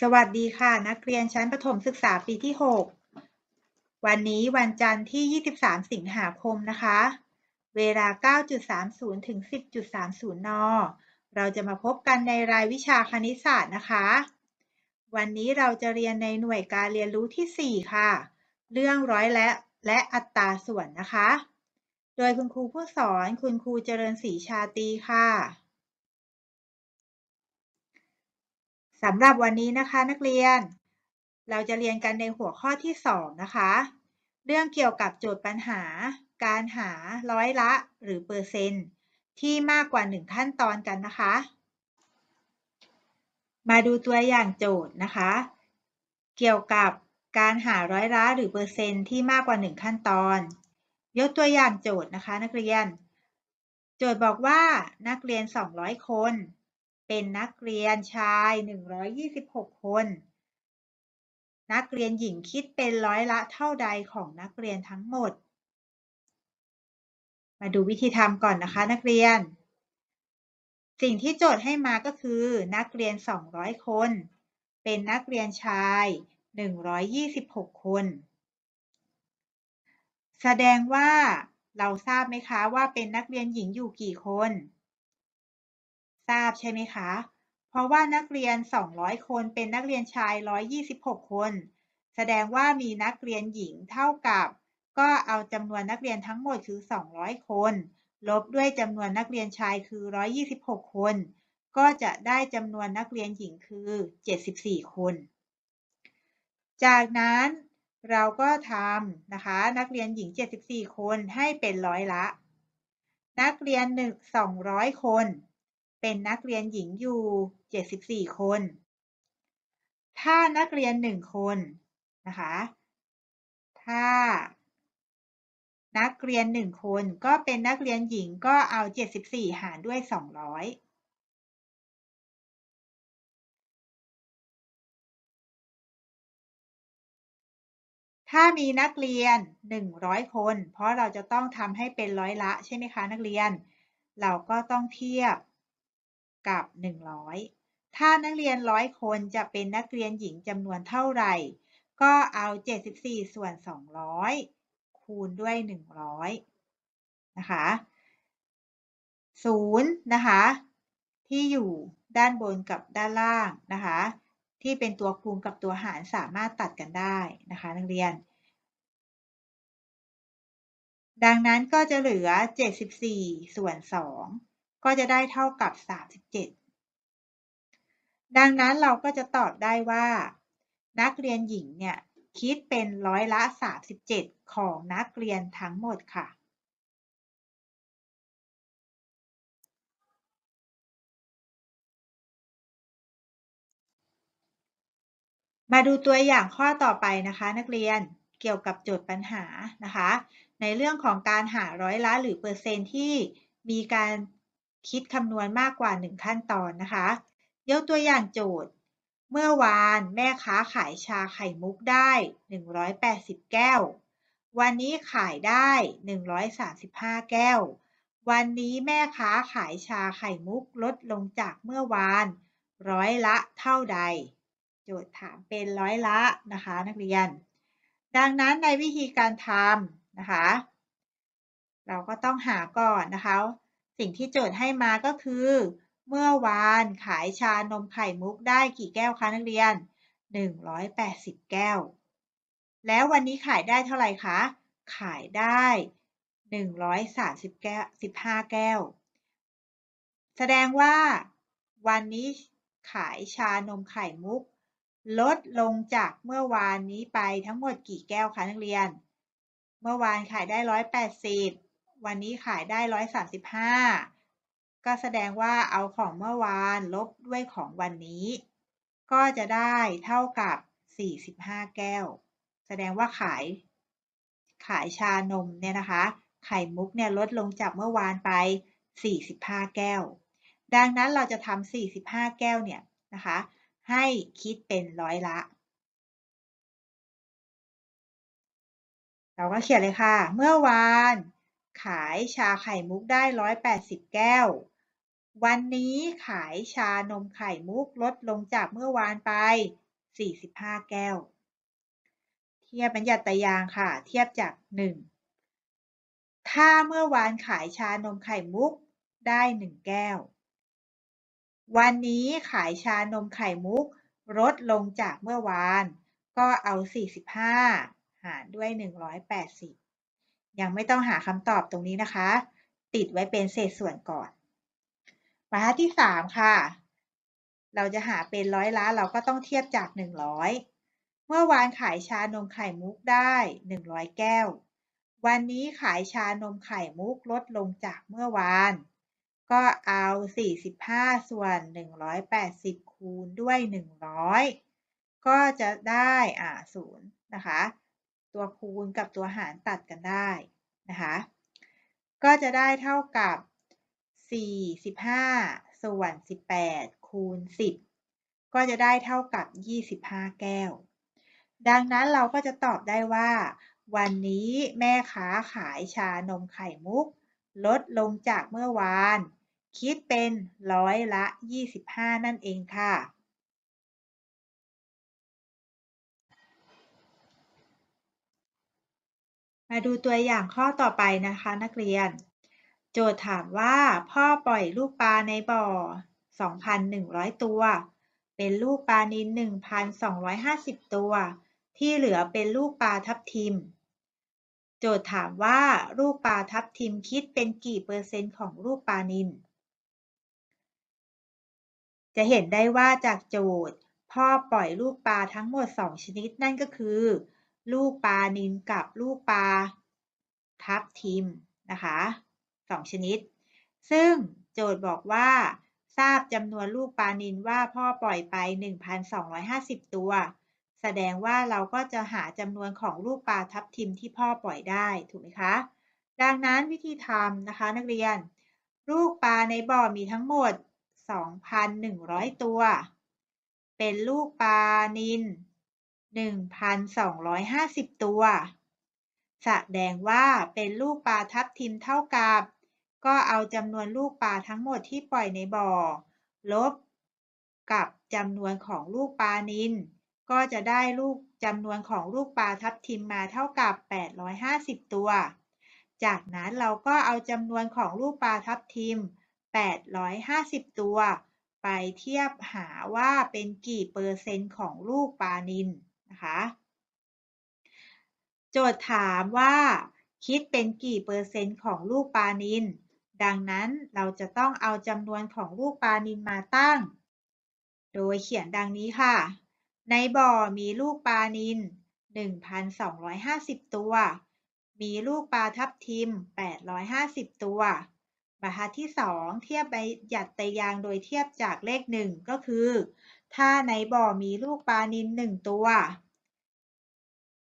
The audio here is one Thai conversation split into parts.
สวัสดีค่ะ นักเรียนชั้นประถมศึกษาปีที่ 6 วันนี้วันจันทร์ที่ 23 สิงหาคมนะคะ เวลา 9.30 ถึง 10.30 น เราจะมาพบกันในรายวิชาคณิตศาสตร์นะคะ วันนี้เราจะเรียนในหน่วยการเรียนรู้ที่ 4 ค่ะ เรื่องร้อยและและอัตราส่วนนะคะ โดยคุณครูผู้สอนคุณครูเจริญศรีชาตีค่ะ สำหรับวันนี้นะคะนักเรียน เราจะเรียนกันในหัวข้อที่ 2 นะคะ เรื่องเกี่ยวกับโจทย์ปัญหา การหาร้อยละหรือเปอร์เซ็นต์ที่มากกว่า 1 ขั้นตอนกันนะคะ มาดูตัวอย่างโจทย์นะคะ เกี่ยวกับการหาร้อยละหรือเปอร์เซ็นต์ที่มากกว่า 1 ขั้นตอน ยกตัวอย่างโจทย์นะคะนักเรียน โจทย์บอกว่านักเรียน 200 คน เป็นนักเรียนชาย 126 คน นักเรียนหญิงคิดเป็นร้อยละเท่าใดของนักเรียนทั้งหมด มาดูวิธีทำก่อนนะคะนักเรียน สิ่งที่โจทย์ให้มาก็คือ นักเรียน 200 คน เป็นนักเรียนชาย 126 คน แสดงว่าเราทราบไหมคะว่าเป็นนักเรียนหญิงอยู่กี่คน ทราบใช่ไหมคะ เพราะว่านักเรียน 200 คนเป็นนักเรียนชาย 126 คน แสดงว่ามีนักเรียนหญิงเท่ากับ ก็เอาจำนวนนักเรียนทั้งหมดคือ 200 คน ลบด้วยจำนวนนักเรียนชายคือ 126 คน ก็จะได้จำนวนนักเรียนหญิงคือ 74 คน จากนั้นเราก็ทำนะคะ นักเรียนหญิง 74 คนให้เป็นร้อยละ นักเรียน1 200 คน เป็นนักเรียนหญิงอยู่ 74 คน ถ้านักเรียน 1 คนนะคะ ถ้า นักเรียน 1 คนก็เป็นนักเรียนหญิงก็เอา 74 หารด้วย 200ถ้ามีนักเรียน 100 คน เพราะเราจะต้องทำให้เป็นร้อยละใช่ไหมคะนักเรียน เราก็ต้องเทียบ กับ 100 ถ้านักเรียนร้อยคนจะเป็นนักเรียนหญิงจำนวนเท่าไหร่ ก็เอา 74 ส่วน 200 คูณด้วย 100 นะคะ0นะคะ ที่อยู่ด้านบนกับด้านล่างนะคะ ที่เป็นตัวคูณกับตัวหารสามารถตัดกันได้นะคะนักเรียน ดังนั้นก็จะเหลือ 74 ส่วน 2 ก็จะได้เท่ากับ 37 ดังนั้นเราก็จะตอบได้ว่า นักเรียนหญิงเนี่ยคิดเป็นร้อยละ 37 ของนักเรียนทั้งหมดค่ะ มาดูตัวอย่างข้อต่อไปนะคะ นักเรียนเกี่ยวกับโจทย์ปัญหานะคะ ในเรื่องของการหาร้อยละหรือเปอร์เซ็นต์ที่มีการ คิดคำนวณมากกว่า 1 ขั้นตอนนะคะ ยกตัวอย่างโจทย์ เมื่อวานแม่ค้าขายชาไข่มุกได้ 180 แก้ว วันนี้ขายได้ 135 แก้ว วันนี้แม่ค้าขายชาไข่มุกลดลงจากเมื่อวาน ร้อยละเท่าใด โจทย์ถามเป็นร้อยละนะคะ นักเรียน ดังนั้นในวิธีการทำนะคะ เราก็ต้องหาก่อนนะคะ สิ่งที่โจทย์ให้มาก็คือ เมื่อวานขายชานมไข่มุกได้กี่แก้วคะนักเรียน 180 แก้ว แล้ววันนี้ขายได้เท่าไหร่คะ ขายได้ 130แก้ว15 แก้ว แสดงว่าวันนี้ขายชานมไข่มุก ลดลงจากเมื่อวานนี้ไปทั้งหมดกี่แก้วคะนักเรียน เมื่อวานขายได้ 180 วันนี้ขายได้ร้อยสามสิบห้าก็แสดงว่าเอาของเมื่อวานลบด้วยของวันนี้ ก็จะได้เท่ากับสี่สิบห้าแก้ว แสดงว่าขาย ขายชานมเนี่ยนะคะ ไข่มุกเนี่ยลดลงจากเมื่อวานไป45แก้ว ดังนั้นเราจะทำ45แก้วเนี่ยนะคะ ให้คิดเป็นร้อยละเราก็เขียนเลยค่ะ เมื่อวาน ขายชาไข่มุกได้ 180 แก้ว วันนี้ขายชานมไข่มุกลดลงจากเมื่อวานไป 45 แก้ว เทียบบัญญัติยางค่ะ เทียบจาก 1 ถ้าเมื่อวานขายชานมไข่มุกได้ 1 แก้ว วันนี้ขายชานมไข่มุกลดลงจากเมื่อวาน ก็เอา 45 หารด้วย 180 ยังไม่ต้องหาคำตอบตรงนี้นะคะ ติดไว้เป็นเศษส่วนก่อนบรรทัดที่ 3 ค่ะ เราจะหาเป็นร้อยล้านเราก็ต้องเทียบจาก 100 เมื่อวานขายชานมไข่มุกได้ 100 แก้ว วันนี้ขายชานมไข่มุกลดลงจากเมื่อวาน ก็เอา 45 ส่วน 180 คูณด้วย 100 ก็จะได้อ่า0นะคะ ตัวคูณกับตัวหารตัดกันได้นะคะ ก็จะได้เท่ากับ 45 ส่วน 18 คูณ 10 ก็จะได้เท่ากับ 25 แก้ว ดังนั้นเราก็จะตอบได้ว่า วันนี้แม่ค้าขายชานมไข่มุก ลดลงจากเมื่อวาน คิดเป็นร้อยละ 25 นั่นเองค่ะ มาดูตัวอย่างข้อต่อไปนะคะนักเรียน โจทย์ถามว่าพ่อปล่อยลูกปลาในบ่อ 2,100 ตัว เป็นลูกปลานิล1,250 ตัว ที่เหลือเป็นลูกปลาทับทิม โจทย์ถามว่าลูกปลาทับทิมคิดเป็นกี่เปอร์เซ็นต์ของลูกปลานิลจะเห็นได้ว่าจากโจทย์ พ่อปล่อยลูกปลาทั้งหมด 2 ชนิดนั่นก็คือ ลูกปลานิลกับลูกปลาทับทิมนะคะ2ชนิด ซึ่งโจทย์บอกว่า ทราบจำนวนลูกปลานิลว่าพ่อปล่อยไป 1,250 ตัว แสดงว่าเราก็จะหาจำนวนของลูกปลาทับทิมที่พ่อปล่อยได้ถูกไหมคะดังนั้นวิธีทำนะคะนักเรียน ลูกปลาในบ่อมีทั้งหมด 2,100 ตัว เป็นลูกปลานิล 1,250 ตัว แสดงว่าเป็นลูกปลาทับทิมเท่ากับ ก็เอาจำนวนลูกปลาทั้งหมดที่ปล่อยในบ่อ ลบ กับจำนวนของลูกปลานิลก็จะได้ลูกจำนวนของลูกปลาทับทิมมาเท่ากับ 850 ตัว จากนั้นเราก็เอาจำนวนของลูกปลาทับทิม 850 ตัว ไปเทียบหาว่าเป็นกี่เปอร์เซ็นต์ของลูกปลานิล นะคะ โจทย์ถามว่าคิดเป็นกี่เปอร์เซ็นต์ของลูกปลานิลดังนั้นเราจะต้องเอาจำนวนของลูกปลานิลมาตั้ง โดยเขียนดังนี้ค่ะ ในบ่อมีลูกปลานิล1,250 ตัว มีลูกปลาทับทิม 850 ตัวบรรทัดที่ 2 เทียบใบหยัดตยางโดยเทียบจากเลข 1 ก็คือ ถ้าในบ่อมีลูกปลานิล1ตัว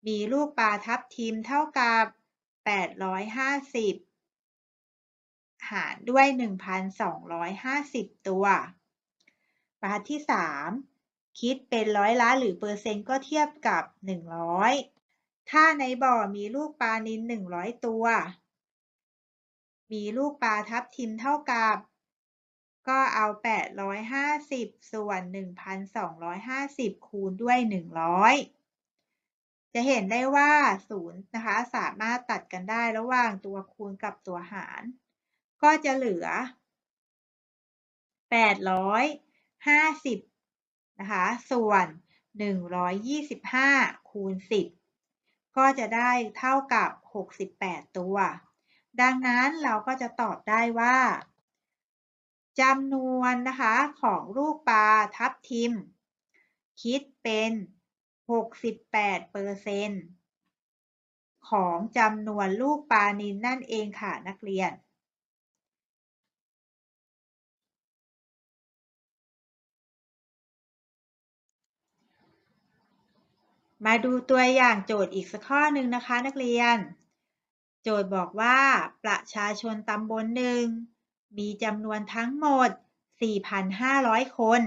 มีลูกปลาทับทิมเท่ากับ 850 หารด้วย 1,250 ตัว บรรทัดที่ 3 คิดเป็นร้อยล้านหรือเปอร์เซ็นต์ก็เทียบกับ 100 ถ้าในบ่อมีลูกปลานิล100 ตัว มีลูกปลาทับทิมเท่ากับ ก็เอา 850 ส่วน 1,250 คูณด้วย 100 จะเห็นได้ว่า0นะคะสามารถตัดกันได้ระหว่างตัวคูณกับตัวหาร ก็จะเหลือ 850นะคะส่วน 125 คูณ 10 ก็จะได้เท่ากับ 68 ตัว ดังนั้นเราก็จะตอบได้ว่าจำนวนนะคะของลูกปลาทับทิม คิดเป็น 68เปอร์เซ็นต์ของจำนวนลูกปลานิลนั่นเองค่ะนักเรียน มาดูตัวอย่างโจทย์อีกสักข้อหนึ่งนะคะนักเรียน โจทย์บอกว่าประชาชนตำบลหนึ่งมีจำนวนทั้งหมด 4,500 คน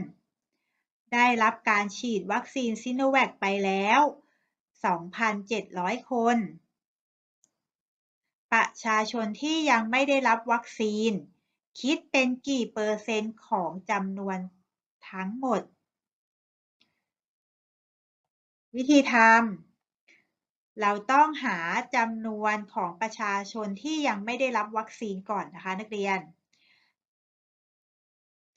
ได้รับการฉีดวัคซีนซิโนแวคไปแล้ว 2,700 คน ประชาชนที่ยังไม่ได้รับวัคซีน คิดเป็นกี่เปอร์เซ็นต์ของจำนวนทั้งหมด วิธีทำเราต้องหาจำนวนของประชาชนที่ยังไม่ได้รับวัคซีนก่อนนะคะนักเรียน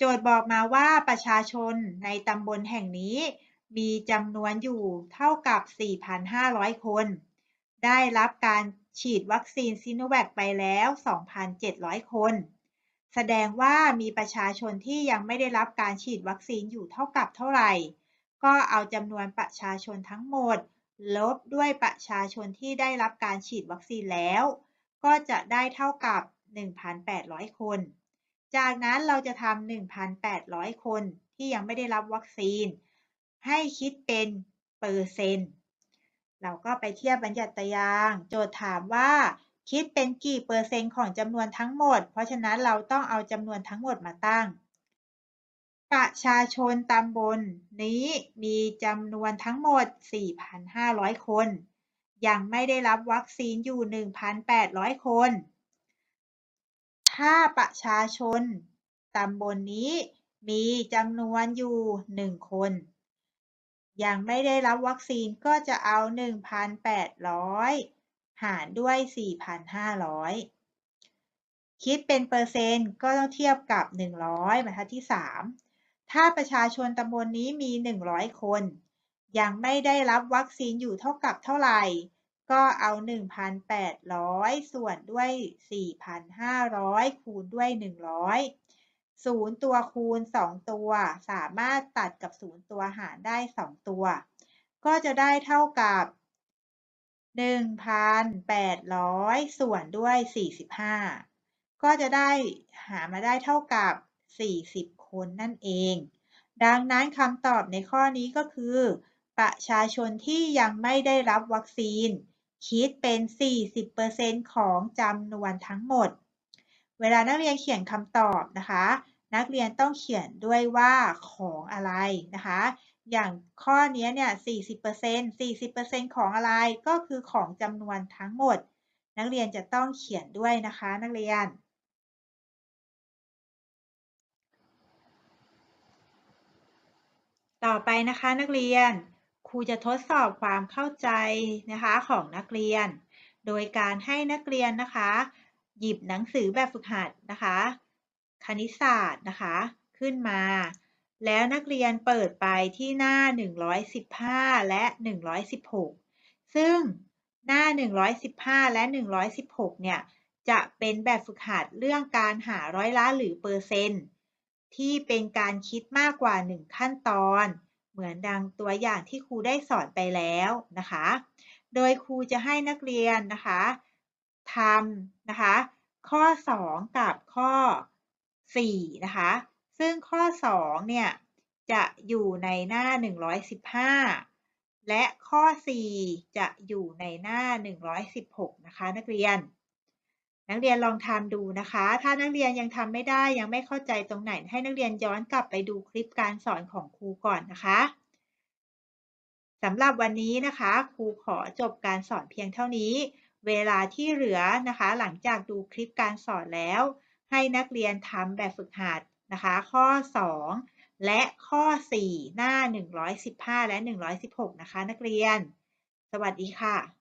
โจทย์บอกมาว่าประชาชนในตำบลแห่งนี้ มีจำนวนอยู่เท่ากับ 4,500 คน ได้รับการฉีดวัคซีนซิโนแวคไปแล้ว 2,700 คน แสดงว่ามีประชาชนที่ยังไม่ได้รับการฉีดวัคซีนอยู่เท่ากับเท่าไหร่ ก็เอาจำนวนประชาชนทั้งหมด ลบด้วยประชาชนที่ได้รับการฉีดวัคซีนแล้ว ก็จะได้เท่ากับ 1,800 คน จากนั้นเราจะทำ1,800 คนที่ยังไม่ได้รับวัคซีน ให้คิดเป็นเปอร์เซ็นต์ เราก็ไปเทียบบัญญัติตาราง โจทย์ถามว่า คิดเป็นกี่เปอร์เซ็นต์ของจำนวนทั้งหมด เพราะฉะนั้นเราต้องเอาจำนวนทั้งหมดมาตั้ง ประชาชนตำบลนี้มีจำนวนทั้งหมด 4,500 คน ยังไม่ได้รับวัคซีนอยู่ 1,800 คน ถ้าประชาชนตำบลนนี้มีจำนวนอยู่ 1 คน ยังไม่ได้รับวัคซีนก็จะเอา 1,800 หารด้วย 4,500 คิดเป็นเปอร์เซ็นต์ก็ต้องเทียบกับ 100บรรทัดที่ 3 ถ้าประชาชนตำบลนนี้มี 100 คน ยังไม่ได้รับวัคซีนอยู่เท่ากับเท่าไหร่ ก็เอา 1,800 ส่วนด้วย 4,500 คูณด้วย 100 0 ตัวคูณ 2 ตัว สามารถตัดกับ 0 ตัวหารได้ 2 ตัว ก็จะได้เท่ากับ 1,800 ส่วนด้วย 45 ก็จะได้หามาได้เท่ากับ 40 คนนั่นเอง ดังนั้นคำตอบในข้อนี้ก็คือประชาชนที่ยังไม่ได้รับวัคซีน คิดเป็น 40%ของจำนวนทั้งหมด เวลานักเรียนเขียนคำตอบนะคะ นักเรียนต้องเขียนด้วยว่าของอะไรนะคะ อย่างข้อนี้เนี่ย 40% 40%ของอะไรก็คือของจำนวนทั้งหมด นักเรียนจะต้องเขียนด้วยนะคะ นักเรียนต่อไปนะคะนักเรียน ครูจะทดสอบความเข้าใจนะคะของนักเรียน โดยการให้นักเรียนนะคะ หยิบหนังสือแบบฝึกหัดนะคะ คณิตศาสตร์นะคะ ขึ้นมา แล้วนักเรียนเปิดไปที่หน้า 115 และ 116 ซึ่งหน้า 115 และ 116 เนี่ย จะเป็นแบบฝึกหัดเรื่องการหาร้อยละหรือเปอร์เซ็นต์ที่เป็นการคิดมากกว่า 1 ขั้นตอน เหมือนดังตัวอย่างที่ครูได้สอนไปแล้วนะคะ โดยครูจะให้นักเรียนนะคะทำนะคะ ข้อ 2 กับข้อ 4 นะคะ ซึ่งข้อ 2 เนี่ย จะอยู่ในหน้า 115 และข้อ 4 จะอยู่ในหน้า 116 นะคะ นักเรียน นักเรียนลองทำดูนะคะ ถ้านักเรียนยังทำไม่ได้ยังไม่เข้าใจตรงไหน ให้นักเรียนย้อนกลับไปดูคลิปการสอนของครูก่อนนะคะสำหรับวันนี้นะคะครูขอจบการสอนเพียงเท่านี้ เวลาที่เหลือนะคะ หลังจากดูคลิปการสอนแล้ว ให้นักเรียนทำแบบฝึกหัดนะคะ ข้อ 2 และข้อ 4 หน้า 115 และ 116 นะคะ นักเรียน สวัสดีค่ะ